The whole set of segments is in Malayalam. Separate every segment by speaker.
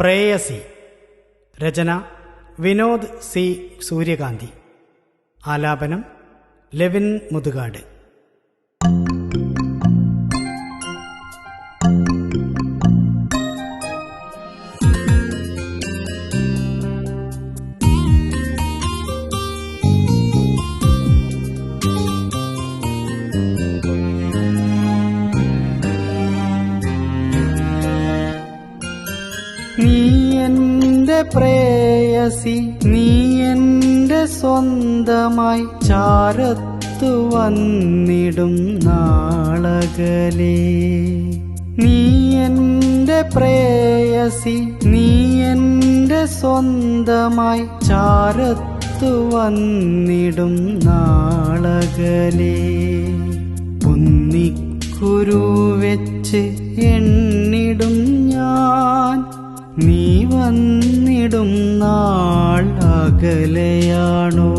Speaker 1: പ്രേയസി. രചന വിനോദ് സി. സൂര്യകാന്തി. ആലാപനം ലെവിൻ മുതുകാട്. പ്രേയസി നീ എന്റെ സ്വന്തമായി ചാരത്തു വന്നിടും നാളകലേ. നീ എന്റെ പ്രേയസി നീ എന്റെ സ്വന്തമായി ചാരത്തു വന്നിടും നാളകലേ. കുന്നിക്കുരു വെച്ച് എണ്ണിടും ഞാൻ നീ വന്നിടും നാൾ അകലെയാണോ?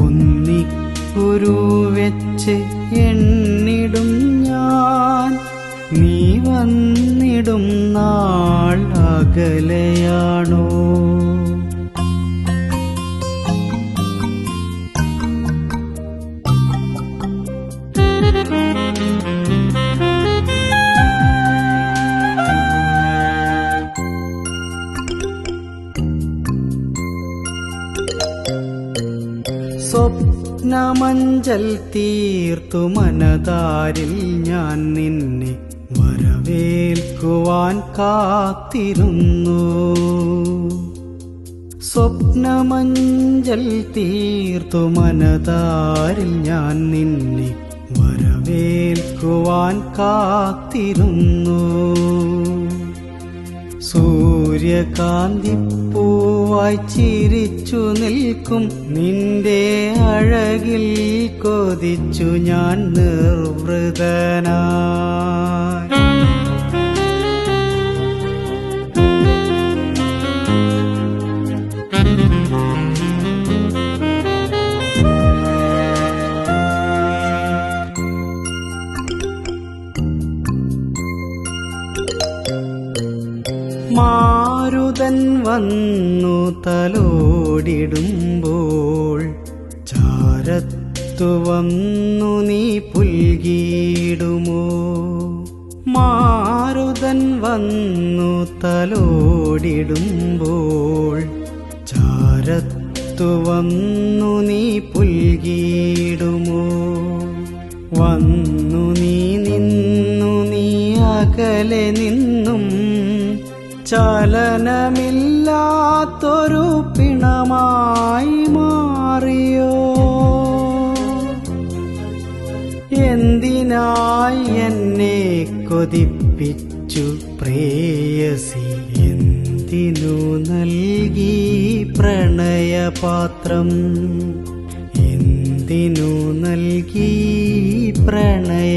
Speaker 1: കുന്നിക്കുരു വെച്ച് എണ്ണിടും ഞാൻ. നീ വന്നിടും നാൾ അകലെയാണോ? സ്വപ്നമഞ്ചൽ തീർത്തു മനതാരിൽ ഞാൻ നിന്നെ വരവേൽക്കുവാൻ കാത്തിരുന്നു. സ്വപ്നമഞ്ചൽ തീർത്തു മനതാരിൽ ഞാൻ നിന്നെ വരവേൽക്കുവാൻ കാത്തിരുന്നു. സൂര്യകാന്തി പൂവായി ചിരിച്ചു നിൽക്കും. നിന്റെ അഴകിൽ കൊതിച്ചു ഞാൻ നിർവൃതനായി വന്നു തലോടിടുമ്പോൾ ചാരത്തു വന്നു നീ പുൽകിയിടുമോ? മാരുതൻ വന്നു തലോടിടുമ്പോൾ ചാരത്തു വന്നു നീ പുൽകിയിടുമോ? വന്നു നീ നിന്നു നീ അകലെ നിന്നും ചലനമില്ലാത്തൊരു പിണമായി മാറിയോ? എന്തിനായി എന്നെ കൊതിപ്പിച്ചു പ്രേയസി? എന്തിനു നൽകി പ്രണയപാത്രം? എന്തിനു നൽകി പ്രണയപാത്രം?